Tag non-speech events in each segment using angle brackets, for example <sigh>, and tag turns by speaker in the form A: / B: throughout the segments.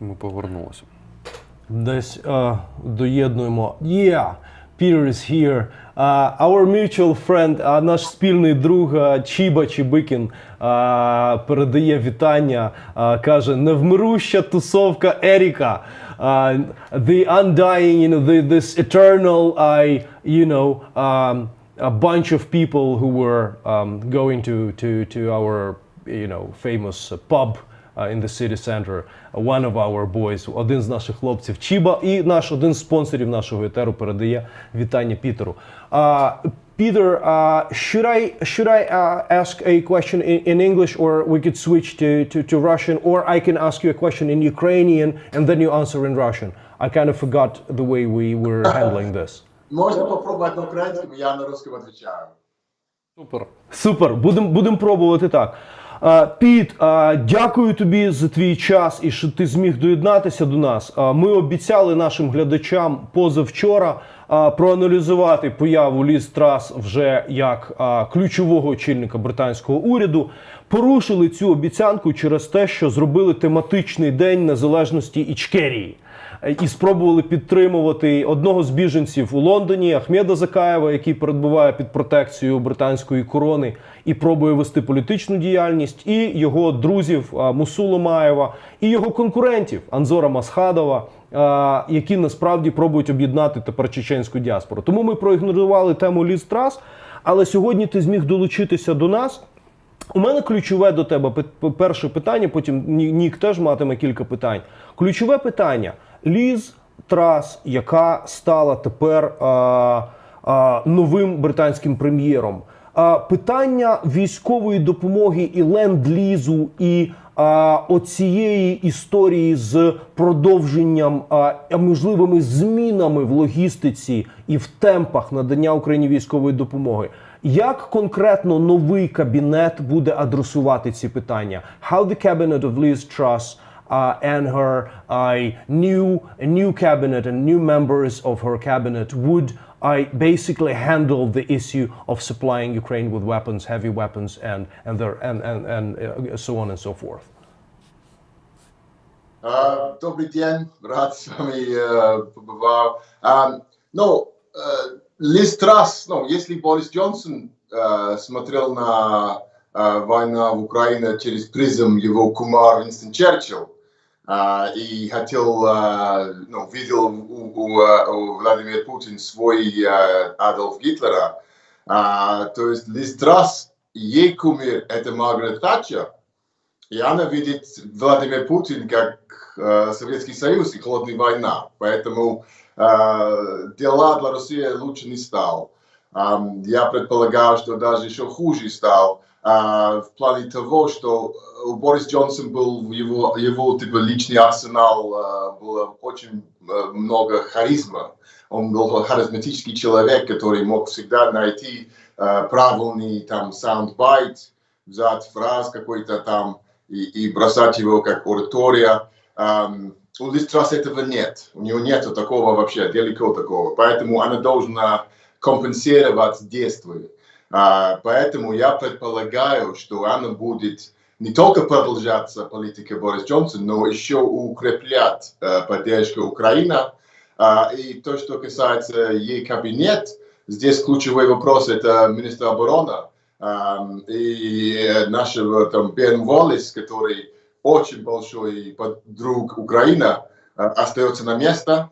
A: Ми повернулися.
B: Десь е, доєднуємо. Yeah, Peter is here. Uh, our mutual friend, а наш спільний друг е, Чіба Чібикін е, передає вітання. е, каже: невмируща тусовка Еріка. Uh, the undying, you know, the, this eternal, I, you know, um, a bunch of people who were um, going to, to, to our, you know, famous uh, pub uh, in the city center. One of our boys, один з наших хлопців Чіба, і наш один з спонсорів нашого етеру передає вітання Пітеру. Uh, Peter, uh, should I should I uh, ask a question in, in English, or we could switch to, to, to Russian, or I can ask you a question in Ukrainian and then you answer in Russian. I kind of forgot the way we were handling this.
C: Можно попробовать на украинском, я на русском отвечаю.
A: Супер.
B: Супер, будемо будем пробувати так. А, Піт, дякую тобі за твій час і що ти зміг доєднатися до нас. Ми обіцяли нашим глядачам позавчора проаналізувати появу Ліз Трас вже як ключового очільника британського уряду. Порушили цю обіцянку через те, що зробили тематичний день незалежності Ічкерії і спробували підтримувати одного з біженців у Лондоні Ахмеда Закаєва, який перебуває під протекцією британської корони і пробує вести політичну діяльність, і його друзів Мусулу Маєва, і його конкурентів Анзора Масхадова. Які насправді пробують об'єднати тепер чеченську діаспору. Тому ми проігнорували тему Ліз Трас, але сьогодні ти зміг долучитися до нас. У мене ключове до тебе перше питання, потім Нік теж матиме кілька питань. Ключове питання: Ліз Трас, яка стала тепер а, а, новим британським прем'єром. А, питання військової допомоги і ленд-лізу, і а, оцієї історії з продовженням а, можливими змінами в логістиці і в темпах надання Україні військової допомоги. Як конкретно новий кабінет буде адресувати ці питання? How the cabinet of Liz Truss uh, and her uh, new a new cabinet and new members of her cabinet would I basically handle the issue of supplying Ukraine with weapons, heavy weapons, and and their, and and, and uh, so on and so forth.
C: А, Добрый день, рад с вами э, побывал. А, Ну, э, Лиз Трасс, ну, если Борис Джонсон э, смотрел на э, войну в Украине через призм его кумар Винстон Черчилл, а, и хотел, а, ну, видел у, у, а, у Владимира Путина свой а, Адольф Гитлера, а, то есть Лиз Трасс, ей кумир это Маргарет Татчер, и она видит Владимир Путин как Советский Союз и холодная война. Поэтому дела для России лучше не стал. Я предполагаю, что даже еще хуже стал а, в плане того, что у Борис Джонсон был его, его типа, личный арсенал, а, было очень э, много харизма. Он был харизматический человек, который мог всегда найти э, правильный там саундбайт, взять фраз какой-то там и, и бросать его как оратория. У Лиз Трасс этого нет. У нее нет такого вообще, далеко такого. Поэтому она должна компенсировать действия. А, поэтому я предполагаю, что она будет не только продолжаться политика Борис Джонсон, но еще укреплять э, поддержку Украины. А, и то, что касается ей кабинет, здесь ключевой вопрос это министр обороны. Ам, и нашего там Бен Уоллес, который очень большой друг Украины, остается на место.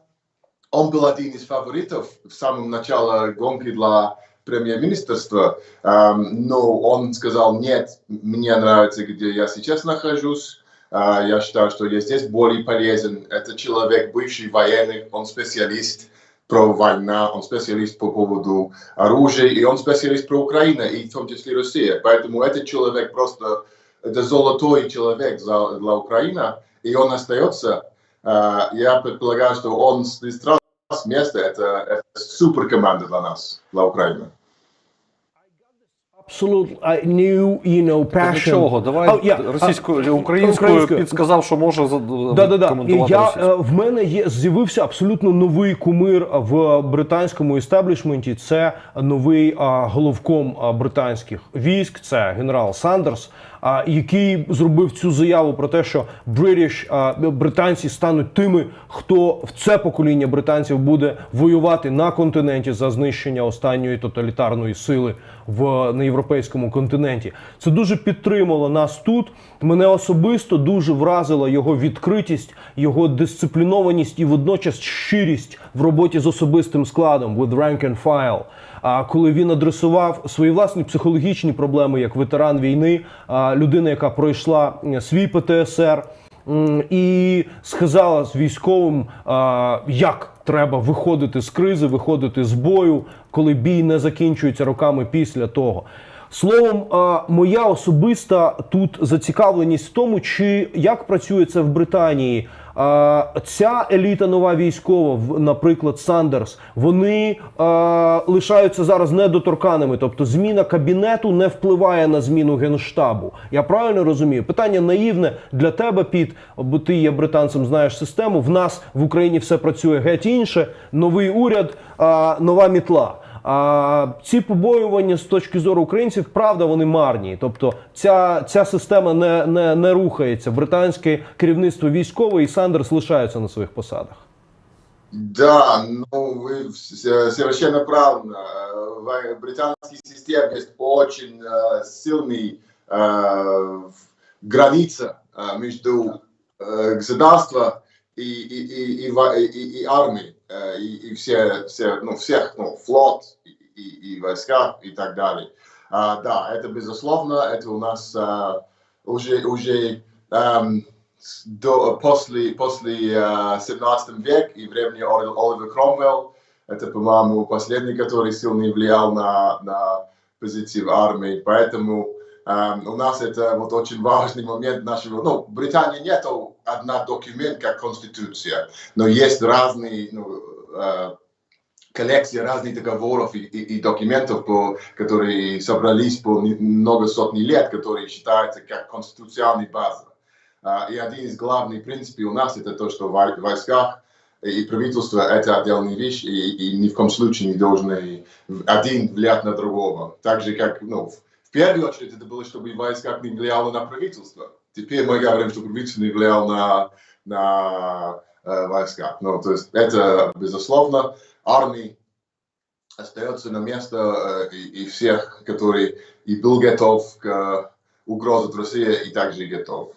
C: Он был один из фаворитов в самом начале гонки для премьер-министерства, ам, но он сказал, нет, мне нравится, где я сейчас нахожусь, а, я считаю, что я здесь более полезен. Это человек, бывший военный, он специалист про войну, он специалист по поводу оружия, и он специалист про Украину, и в том числе Россия. Поэтому этот человек просто, это золотой человек для Украины, и он остается. А, Я предполагаю, что он с место, это, это супер команда для нас, для Украины.
B: Absolutely, uh, new, you know, passion.
A: Нічого, давай
B: Oh, yeah.
A: російською, українською
B: українською.
A: підсказав, що може
B: Да, да, да.
A: коментувати
B: Я,
A: російською.
B: е, в мене є з'явився абсолютно новий кумир в британському істеблішменті. Це новий а, головком британських військ. Це генерал Сандерс. Який зробив цю заяву про те, що British, британці стануть тими, хто в це покоління британців буде воювати на континенті за знищення останньої тоталітарної сили в на європейському континенті. Це дуже підтримало нас тут. Мене особисто дуже вразила його відкритість, його дисциплінованість і водночас щирість в роботі з особистим складом with rank and file. Коли він адресував свої власні психологічні проблеми як ветеран війни, людина, яка пройшла свій ПТСР. І сказала з військовим, як треба виходити з кризи, виходити з бою, коли бій не закінчується роками після того. Словом, моя особиста тут зацікавленість в тому, чи як працює це в Британії. Ця еліта нова військова, наприклад, Сандерс, вони лишаються зараз недоторканими. Тобто, зміна кабінету не впливає на зміну генштабу. Я правильно розумію? Питання наївне для тебе, Піт, бо ти є британцем, знаєш систему. В нас в Україні все працює геть інше. Новий уряд, нова мітла. А ці побоювання з точки зору українців, правда, вони марні. Тобто, ця, ця система не, не, не рухається. Британське керівництво військове і Сандерс лишаються на своїх посадах.
C: Да, ну вы с- совершенно правильно. Э, В британской системе есть очень э, сильный э, граница э, между э, государством и, и, и, и, во- и, и- и армией, э, И, и все, все, ну, всех, ну, флот и, и, и войска и так далее. А, да, это безусловно, это у нас а, уже, уже эм, до, после, после э, 17 век и времени Оли- Оливер Кромвелл. Это, по-моему, последний, который сильно влиял на, на позиции в армии. Поэтому эм, у нас это вот очень важный момент нашего... Ну, в Британии нету одна документ, как Конституция, но есть разные ну, э, коллекции разных договоров и, и- и документов, по, которые собрались по много сотни лет, которые считаются как конституционной базой. А, И один из главных принципов у нас это то, что в вой- войсках и правительство это отдельная вещь, и, и ни в коем случае не должны один влиять на другого. Так же, как, ну, первую очередь это было, чтобы в войсках не влияло на правительство. Теперь мы говорим, что правительство не влияло на, на э, войска. Ну, то есть это, безусловно, армии остается на место э, и, и всех, который и был готов к э, угрозе от России, и также готов.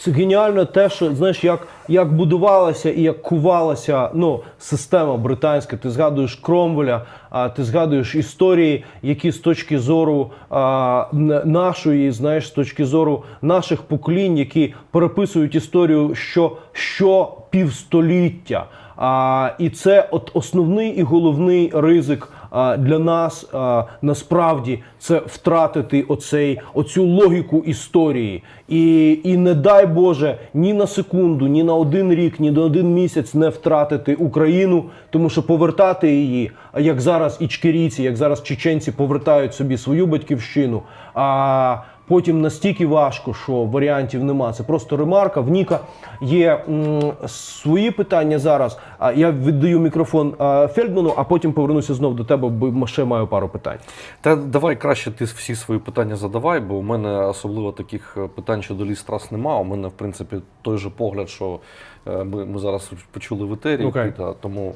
B: Це геніально те, що знаєш, як, як будувалася і як кувалася ну, система британська. Ти згадуєш Кромвеля, а ти згадуєш історії, які з точки зору а, нашої, знаєш, з точки зору наших поколінь, які переписують історію що, що півстоліття. А, і це от основний і головний ризик для нас насправді це втратити оцей, оцю логіку історії. І, і не дай Боже ні на секунду, ні на один рік, ні на один місяць не втратити Україну, тому що повертати її, як зараз ічкерійці, як зараз чеченці повертають собі свою батьківщину. А Потім настільки важко, що варіантів нема. Це просто ремарка. В Ніка є м, свої питання зараз. А я віддаю мікрофон а, Фельдману, а потім повернуся знов до тебе, бо ще маю пару питань.
A: Та давай краще ти всі свої питання задавай, бо у мене особливо таких е, питань щодо ліс трас нема. У мене, в принципі, той же погляд, що е, ми, ми зараз почули в етері,
B: Окей.
A: Піта, тому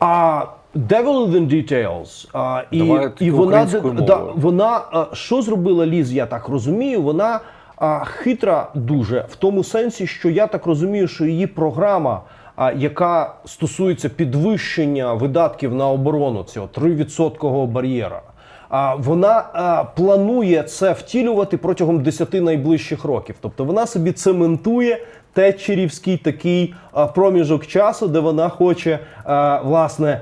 B: А Devil in Details. А, і,
A: Давай
B: і вона, да, вона а, що зробила Ліз, я так розумію, вона а, хитра дуже в тому сенсі, що я так розумію, що її програма, а, яка стосується підвищення видатків на оборону цього 3% бар'єра. Вона планує це втілювати протягом 10 найближчих років. Тобто вона собі цементує тетчерівський такий проміжок часу, де вона хоче власне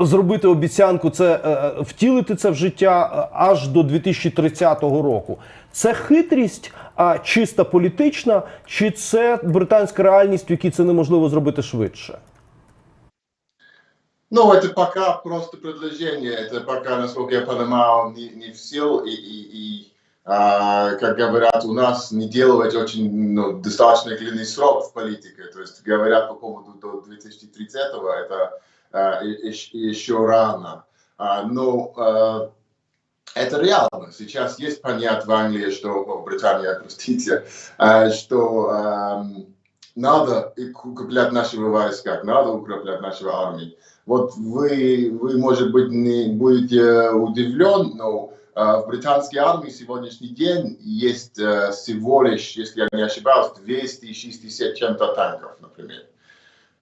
B: зробити обіцянку, це е, втілити це в життя аж до 2030 року. Це хитрість а, чиста політична, чи це британська реальність, в якій це неможливо зробити швидше?
C: Ну, это пока просто предложение, это пока, насколько я понимаю, не, не в сил, и, и, и, а, как говорят у нас, не делать очень ну, достаточно длинный срок в политике, то есть говорят по поводу до 2030-го, это а, и- и- еще рано. А, но а, это реально. Сейчас есть понять в Англии, что о, Британия, <laughs> простите, э, что эм, надо укреплять нашего войска, надо укреплять нашу армию. Вот вы, вы, может быть, не будете удивлен, но э, в британской армии сегодняшний день есть э, всего лишь, если я не ошибаюсь, 260 чем-то танков, например.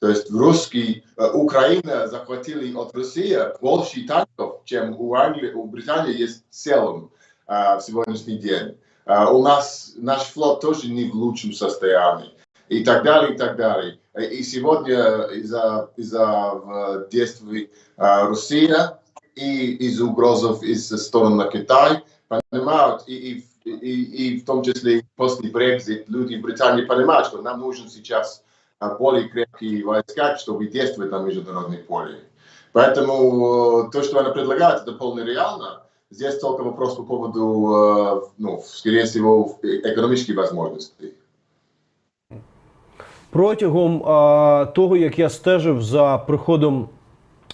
C: То есть в русский, э, Украина захватили от России больше танков, чем у Англии, у Британии есть в целом в сегодняшний день. У нас наш флот тоже не в лучшем состоянии. И так далее, и так далее. Э, И сегодня из-за из действий э, России и из угрозов из стороны Китая понимают, и, и, и, и в том числе после Brexit люди в Британии понимают, что нам нужен сейчас а, более крепкие войска, чтобы действовать на международной поле. Поэтому э, то, что она предлагает, это полно реально. Здесь только вопрос по поводу, э, ну, скорее всего, экономических возможностей.
B: Протягом а, того, як я стежив за приходом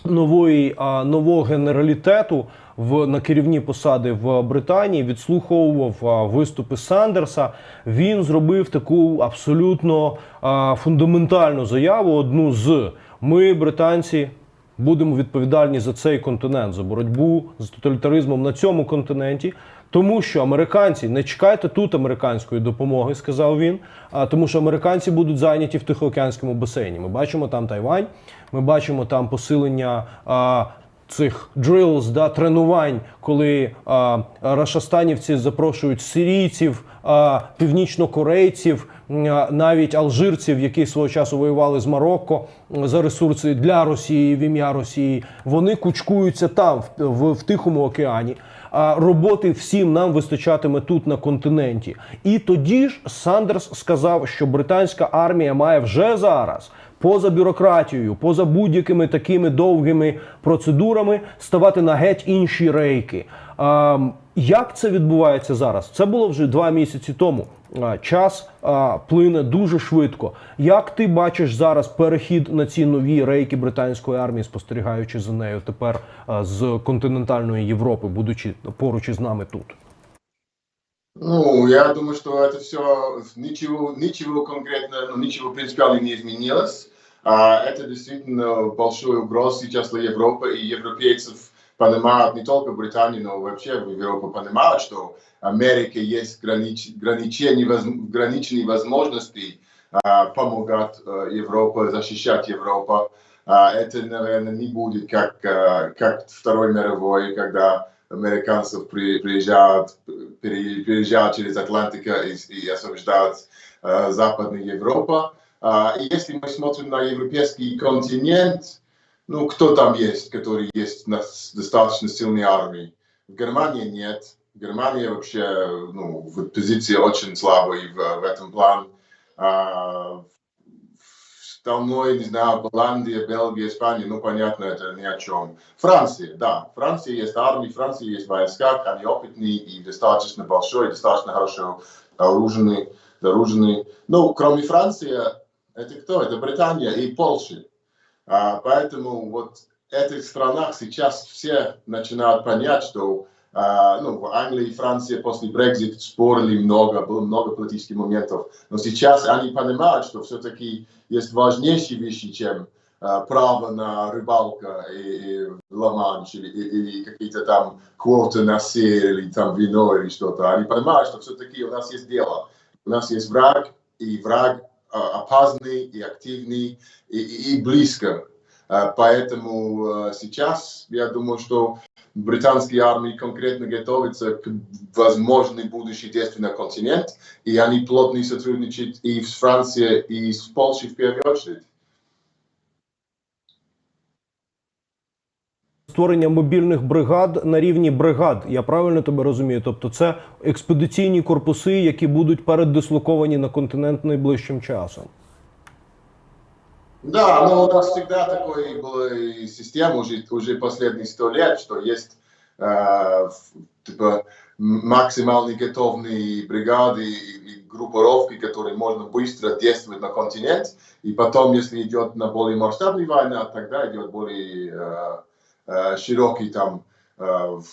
B: нової а, нового генералітету в на керівні посади в Британії, відслуховував а, виступи Сандерса. Він зробив таку абсолютно а, фундаментальну заяву. Одну з ми, британці, будемо відповідальні за цей континент, за боротьбу з тоталітаризмом на цьому континенті. Тому що американці не чекайте тут американської допомоги, сказав він. А тому, що американці будуть зайняті в Тихоокеанському басейні. Ми бачимо там Тайвань, ми бачимо там посилення а, цих drills, да, тренувань, коли а, рашастанівці запрошують сирійців, а, північнокорейців, а, навіть алжирців, які свого часу воювали з Марокко за ресурси для Росії в ім'я Росії. Вони кучкуються там, в, в, в Тихому океані. Роботи всім нам вистачатиме тут на континенті. І тоді ж Сандерс сказав, що британська армія має вже зараз. Поза бюрократією, поза будь-якими такими довгими процедурами ставати на геть інші рейки. А, як це відбувається зараз? Це було вже два місяці тому. А, час а, плине дуже швидко. Як ти бачиш зараз перехід на ці нові рейки британської армії, спостерігаючи за нею тепер а, з континентальної Європи, будучи поруч із нами тут?
C: Ну, я думаю, что это все ничего, ничего конкретно, ну, ничего принципиально не изменилось. А, это действительно большой угроз сейчас для Европы и европейцев Понимают не только Британии, но вообще в Европе понимают, что Америке есть гранич, ограничения, воз- ограниченные возможности а, помогать а, Европе, защищать Европу. А, это, наверное, не будет как, а, как Второй мировой, когда американцев при- приезжают, пере- переезжают через Атлантику и, и освобождают э, Западную Европу. А, если мы смотрим на европейский континент, ну, кто там есть, который есть на достаточно сильной армией? В Германии нет. Германия вообще, ну, в позиции очень слабой в, в этом плане. А, остальное, не знаю, Голландия, Бельгия, Испания, ну, понятно, это ни о чем. Франция, да, Франция есть армия, Франция есть войска, они опытные и достаточно большой, достаточно хорошо вооруженные, вооруженные. Ну, кроме Франции, это кто? Это Британия и Польша. А, поэтому вот в этих странах сейчас все начинают понять, что а, ну, в Англии и Франции после Brexit спорили много, было много политических моментов. Но сейчас они понимают, что все-таки есть важнейшие вещи, чем а, право на рыбалку и, и ла-манш, или, или какие-то там квоты на сыр, или там вино, или что-то. Они понимают, что все-таки у нас есть дело. У нас есть враг, и враг опасный, и активный, и, и- и близко. А, Поэтому а, сейчас я думаю, что британские армии конкретно готовятся к возможной будущей действий на континент, и они плотно сотрудничают и с Францией, и с Польшей в первую очередь.
B: Створення мобільних бригад на рівні бригад, я правильно тебе розумію? Тобто, це експедиційні корпуси, які будуть передислоковані на континент найближчим часом.
C: Да, но у нас всегда такой была и система уже, уже последние сто лет, что есть э, в- типа м- максимально готовные бригады и, и группировки, которые можно быстро действовать на континент, и потом, если идет на более масштабная война, тогда идет более э, э, там э, в-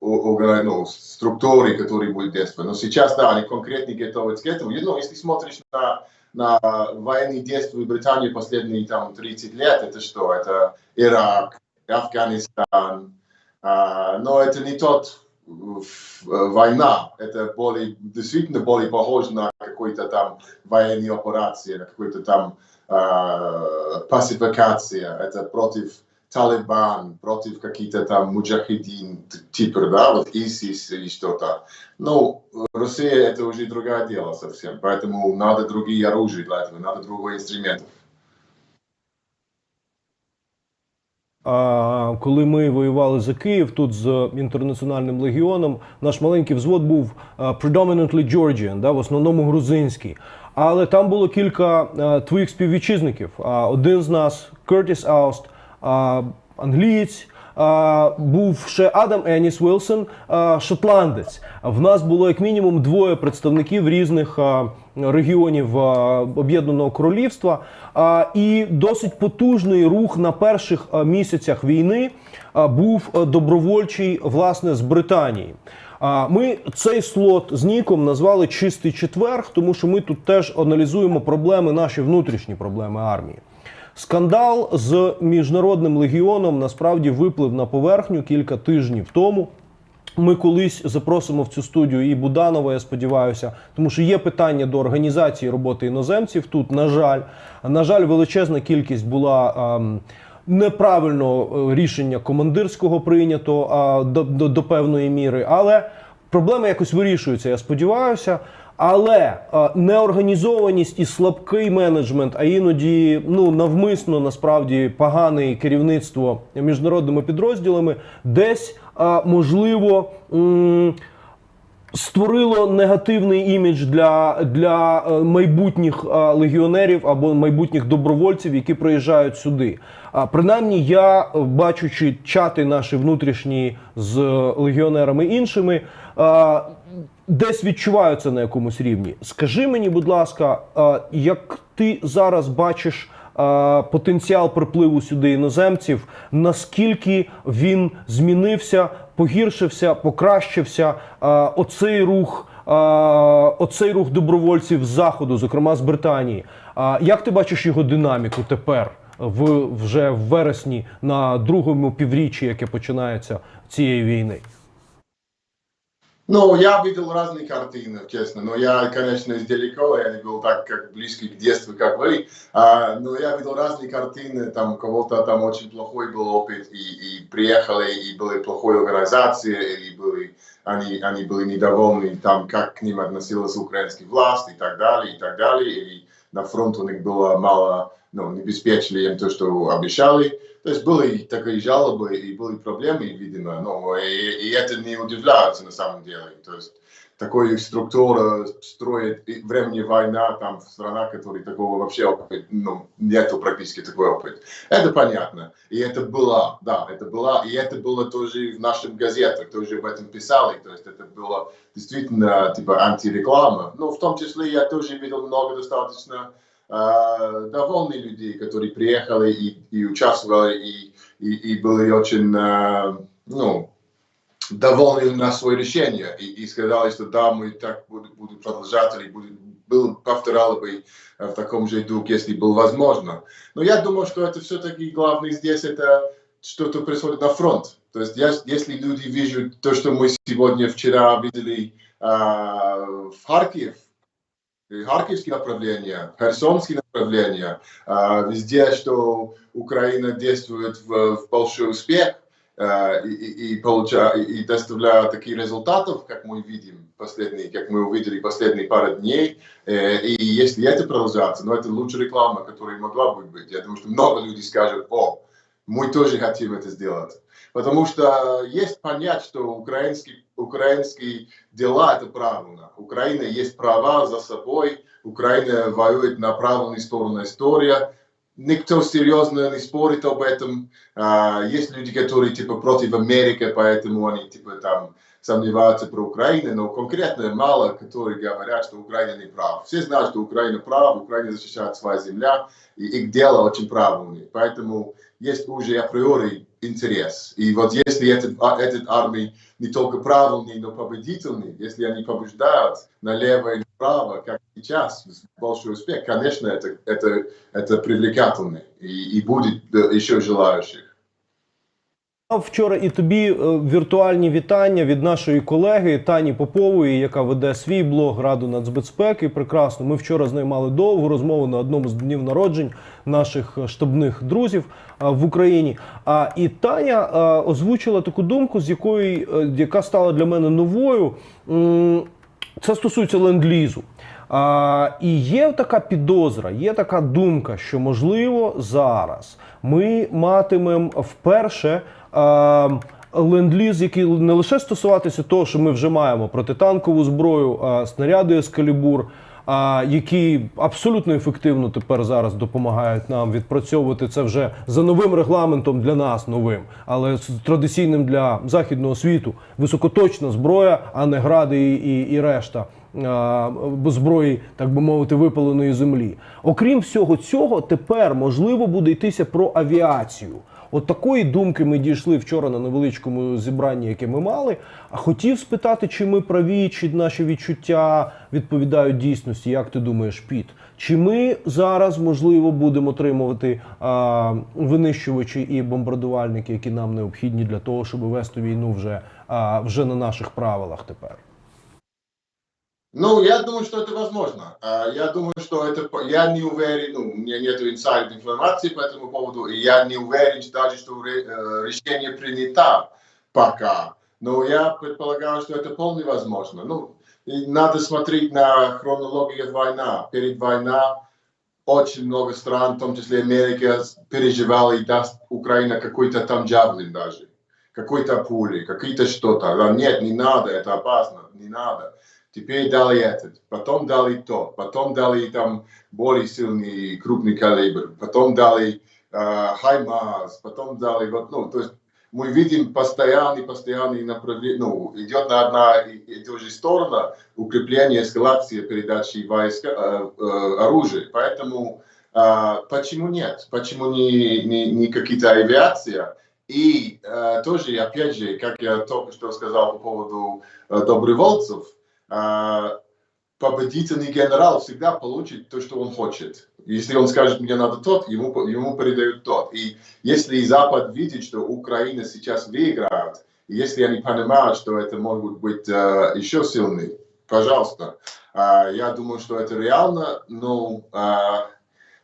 C: о- о- ну, структуре, которые будут действовать. Но сейчас, да, они конкретно готовятся к этому. И, Ну, если смотришь на, на военные действия в Британии последние там, 30 лет, это что? Это Ирак, Афганистан. А, но это не тот война, это более, действительно более похоже на какой-то там военные операции, на какой-то там а, пасификация, это против Талибан, против каких-то там муджахидин, т- типа, да, вот ИСИС или что-то. Ну, Россия это уже другое дело совсем, поэтому надо другие оружия для этого, надо другой инструмент.
B: А, коли ми воювали за Київ тут з інтернаціональним легіоном, наш маленький взвод був а, predominantly Georgian, да, в основному грузинський. Але там було кілька а, твоїх співвітчизників. А, один з нас Кертіс Ауст, а, англієць. Був ще Адам Еніс Вілсон, шотландець. В нас було як мінімум двоє представників різних регіонів Об'єднаного Королівства. І досить потужний рух на перших місяцях війни був добровольчий власне з Британії. Ми цей слот з Ніком назвали Чистий четверг, тому що ми тут теж аналізуємо проблеми, наші внутрішні проблеми армії. Скандал з міжнародним легіоном насправді виплив на поверхню кілька тижнів тому. Ми колись запросимо в цю студію і Буданова, я сподіваюся, тому що є питання до організації роботи іноземців. Тут, на жаль, на жаль, величезна кількість була. ем, Неправильного е, рішення командирського прийнято а, до, до, до певної міри, але проблеми якось вирішуються, я сподіваюся. Але е, неорганізованість і слабкий менеджмент, а іноді ну навмисно насправді погане керівництво міжнародними підрозділами, десь е, можливо. Створило негативний імідж для, для е, майбутніх легіонерів або майбутніх добровольців, які приїжджають сюди. А принаймні, я, бачучи чати наші внутрішні з легіонерами іншими, десь відчуваю це на якомусь рівні. Скажи мені, будь ласка, як ти зараз бачиш потенціал припливу сюди іноземців, наскільки він змінився, погіршився, покращився оцей рух. Оцей рух добровольців з заходу, зокрема з Британії. Як ти бачиш його динаміку тепер, в вже в вересні, на другому півріччі, яке починається цієї війни?
C: Ну, я видел разные картины, честно, но я, конечно, издалека, я не был так как близкий к детству, как вы, а, но я видел разные картины, там у кого-то там очень плохой был опыт, и, и приехали, и были плохой организации, или были, они, они были недовольны, там, как к ним относилась украинская власть, и так далее, и так далее, или на фронт у них было мало, ну, не обеспечили им то, что обещали. То есть были такие жалобы и были проблемы, видимо, ну, и, и это не удивляется на самом деле. То есть такой структура строит времени война там в странах, которые такого вообще опыта, ну, нету практически такой опыт. Это понятно. И это было, да, это было, и это было тоже в наших газетах, тоже об этом писали, то есть это было действительно типа антиреклама. Но в том числе я тоже видел много достаточно э, довольных людей, которые приехали и, и участвовали, и, и, и были очень, э, ну, довольны на свое решение и, и сказали, что да, мы так будем, будем продолжать или будем, был, повторял бы э, в таком же духе, если было возможно. Но я думаю, что это все-таки главное здесь, это что-то происходит на фронт. То есть я- если люди видят то, что мы сегодня, вчера видели а, в Харьков, и Харьковские направления, Херсонские направления, а, везде, что Украина действует в, в большой успех, э, и, и, и, получа, и, доставляя такие результатов, как мы видим последние, как мы увидели последние пару дней, Э, и если это продолжается, ну это лучшая реклама, которая могла бы быть. Я думаю, что много людей скажут, о, мы тоже хотим это сделать. Потому что есть понять, что украинские, украинские дела это правильно. Украина есть права за собой, Украина воюет на правильной стороне истории. Никто серьезно не спорит об этом. А, есть люди, которые типа против Америки, поэтому они типа там сомневаются про Украину, но конкретно мало, которые говорят, что Украина не прав. Все знают, что Украина прав, Украина защищает свою землю, и их дело очень правильное. Поэтому есть уже априори интерес. И вот если этот, этот армия не только правильный, но победительный, если они побеждают налево и направо, как сейчас, с большой успех, конечно, это, это, это привлекательно. И, и будет еще желающих.
B: Вчора і тобі е, віртуальні вітання від нашої колеги Тані Попової, яка веде свій блог Раду нацбезпеки. Прекрасно. Ми вчора з нею мали довгу розмову на одному з днів народжень наших е, штабних друзів е, в Україні. А і Таня озвучила таку думку, з якої яка стала для мене новою. Це стосується ленд-лізу. А, і є така підозра, є така думка, що можливо зараз ми матимемо вперше ленд-ліз, який не лише стосуватися того, що ми вже маємо протитанкову зброю, снаряди ескалібур, які абсолютно ефективно тепер зараз допомагають нам відпрацьовувати це вже за новим регламентом для нас новим, але з традиційним для західного світу. Високоточна зброя, а не гради і, і, і решта зброї, так би мовити, випаленої землі. Окрім всього цього, тепер можливо буде йтися про авіацію. От такої думки ми дійшли вчора на невеличкому зібранні, яке ми мали. А хотів спитати, чи ми праві, чи наші відчуття відповідають дійсності. Як ти думаєш, Піт? Чи ми зараз можливо будемо отримувати а, винищувачі і бомбардувальники, які нам необхідні для того, щоб вести війну вже, а, вже на наших правилах тепер?
C: Ну, я думаю, что это возможно. А, Я думаю, что это... Я не уверен, ну, у меня нет инсайд информации по этому поводу, и я не уверен даже, что э, решение принято пока. Но я предполагаю, что это вполне возможно. Ну, надо смотреть на хронологию войны. Перед войной очень много стран, в том числе Америка, переживала и даст Украина какой-то там джавлин даже. Какой-то пули, какие-то что-то. Нет, не надо, это опасно, не надо. Теперь дали этот, потом дали то, потом дали там более сильный крупный калибр, потом дали э, Хаймарс, потом дали вот, ну, то есть мы видим постоянный, постоянный направление, ну, идет на одна и, ту же сторону укрепление, эскалация передачи войск, э, э, оружия. Поэтому э, почему нет? Почему не, не, не какие-то авиация? И э, тоже, опять же, как я только что сказал по поводу э, добровольцев, а, победительный генерал всегда получит то, что он хочет. Если он скажет, мне надо тот, ему, ему передают тот. И если Запад видит, что Украина сейчас выиграет, и если они понимают, что это может быть э, еще сильный, пожалуйста. А, я думаю, что это реально, но а,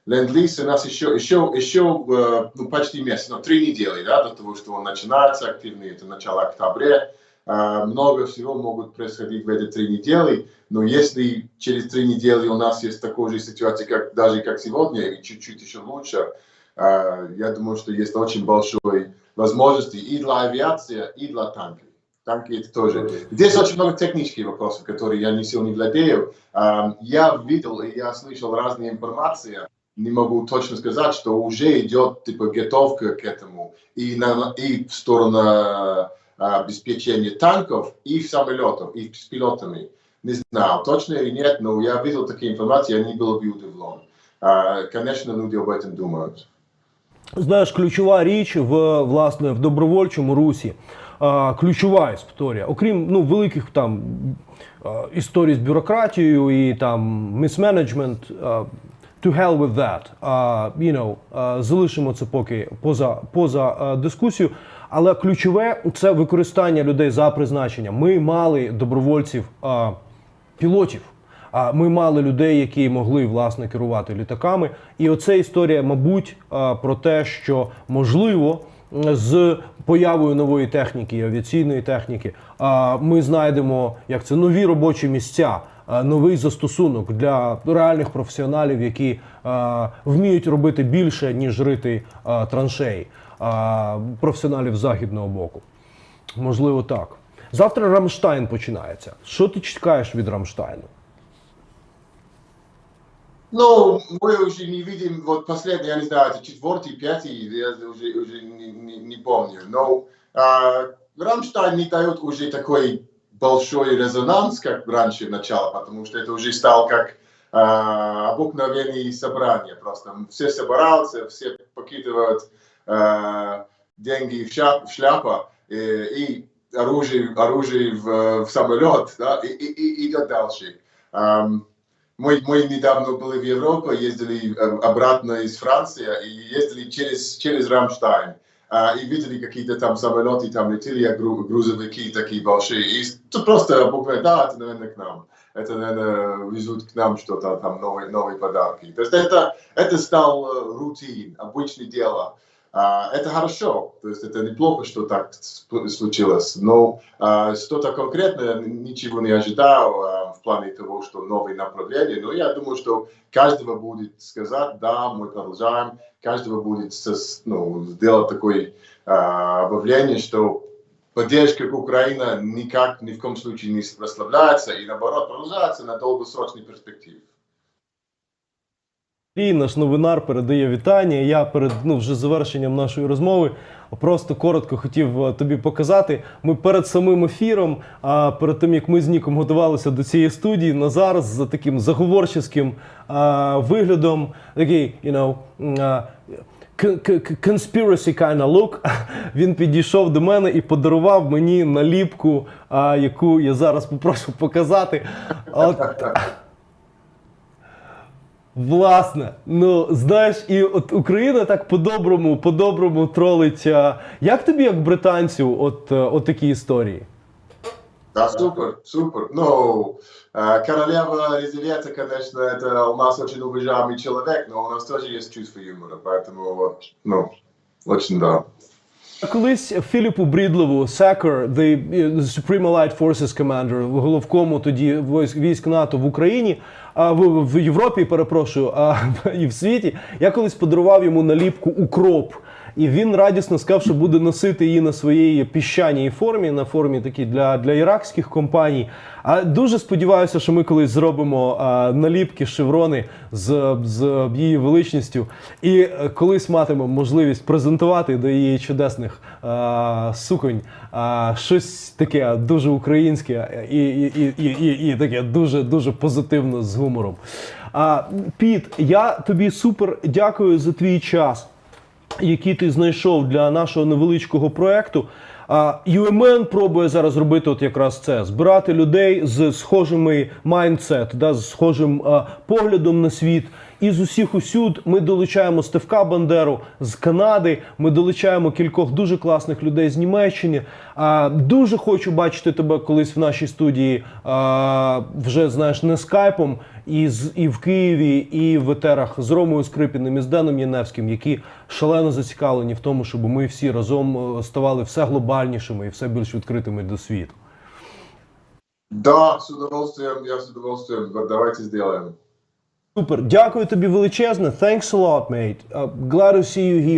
C: Ленд-лиз у нас еще, еще, еще э, ну, почти месяц, ну, три недели, да, до того, что он начинается активно, это начало октября. А, много всего могут происходить в эти три недели, но если через три недели у нас есть такая же ситуация, как, даже как сегодня, и чуть-чуть еще лучше, а, я думаю, что есть очень большой возможности и для авиации, и для танков. Танки это тоже. Здесь очень много технических вопросов, которые я не сильно владею. А, Я видел и я слышал разные информации, не могу точно сказать, что уже идет типа готовка к этому и, на, и в сторону а, обеспечения танков и самолетов, и с пилотами. Не знаю, точно или нет, но я видел такие информации, я не был бы удивлен. А, Конечно, люди об этом думают.
B: Знаєш, ключова річ в власне в добровольчому русі. А, ключова історія, окрім ну великих там а, історій з бюрократією і там місменеджмент. а, To hell with that. А, you know, а, залишимо це поки поза, поза а, дискусією. Але ключове це використання людей за призначенням. Ми мали добровольців а, пілотів. А ми мали людей, які могли власне керувати літаками. І оце історія, мабуть, про те, що можливо з появою нової техніки, і авіаційної техніки, ми знайдемо як це нові робочі місця, новий застосунок для реальних професіоналів, які вміють робити більше ніж рити траншеї, а, професіоналів західного боку. Можливо, так. Завтра Рамштайн починається. Що ти чекаєш від Рамштайну?
C: Ну, мы уже не видим, вот последний, я не знаю, это четвертый, пятый, я уже, уже не, не, не помню. Но а, Рамштайн не дает уже такой большой резонанс, как раньше в начале, потому что это уже стал как а, обыкновенные собрания. Просто все собираются, все покидывают э, деньги в, шляп, в шляпа э, и оружие, оружие в, в самолет, да, и, и, и идет дальше. Мы, мы недавно были в Европе, ездили э, обратно из Франции и ездили через, через Рамштайн. А, и видели какие-то там самолеты, там летели гру- грузовики такие большие. И тут просто буквально, да, это, наверное, к нам. Это, наверное, везут к нам что-то, там новые, новые подарки. То есть это, это стал э, рутин, обычное дело. А, это хорошо, то есть это неплохо, что так случилось, но а, что-то конкретное ничего не ожидал а, в плане того, что новые направления, но я думаю, что каждого будет сказать, да, мы продолжаем, каждого будет ну, сделать такое объявление, что поддержка Украины никак, ни в коем случае не расслабляется и наоборот продолжается на долгосрочной перспективе.
B: І наш новинар передає вітання. Я перед ну, вже завершенням нашої розмови просто коротко хотів е, тобі показати. Ми перед самим ефіром, а перед тим як ми з Ніком готувалися до цієї студії, Назар за таким заговорческим а, виглядом, такий, you know, а, к- conspiracy kind of look, <laughs> він підійшов до мене і подарував мені наліпку, а, яку я зараз попрошу показати. От, Власне, ну знаєш, і от Україна так по-доброму, по-доброму тролить. а, Як тобі, як британцю, от, е, от такі історії?
C: Да, супер, супер. Ну, э, королева Елизавета, конечно, это у нас очень уважаемый человек, но у нас тоже есть чувство юмора, поэтому вот, ну, очень да.
B: Колись Філіпу Брідлову, Сакер, the е, Supreme Allied Forces Commander, головкому тоді військ, військ НАТО в Україні, а в, в Європі, перепрошую, а <laughs> і в світі, я колись подарував йому наліпку Укроп. І він радісно сказав, що буде носити її на своїй піщаній формі, на формі такій для, для іракських компаній. А дуже сподіваюся, що ми колись зробимо а, наліпки, шеврони з, з її величністю. І е, колись матимемо можливість презентувати до її чудесних а, суконь а, щось таке дуже українське і, і, і, і, і, і таке дуже дуже позитивне з гумором. А, Піт, я тобі супер дякую за твій час який ти знайшов для нашого невеличкого проекту. А UMN пробує зараз робити от якраз це: збирати людей з схожими майндсет, да, з схожим а, поглядом на світ. І з усіх усюд ми долучаємо Стевка Бандеру з Канади. Ми долучаємо кількох дуже класних людей з Німеччини. А, дуже хочу бачити тебе колись в нашій студії. А, вже знаєш не скайпом, і з і в Києві, і в етерах з Ромою Скрипіним і з Деном Яневським, які шалено зацікавлені в тому, щоб ми всі разом е, ставали все глобальнішими і все більш відкритими до світу.
C: Да, с удовольствием, я с удовольствием, давайте сделаем.
B: Супер, дякую тобі величезне. Thanks a lot, mate. Uh, glad to see you here.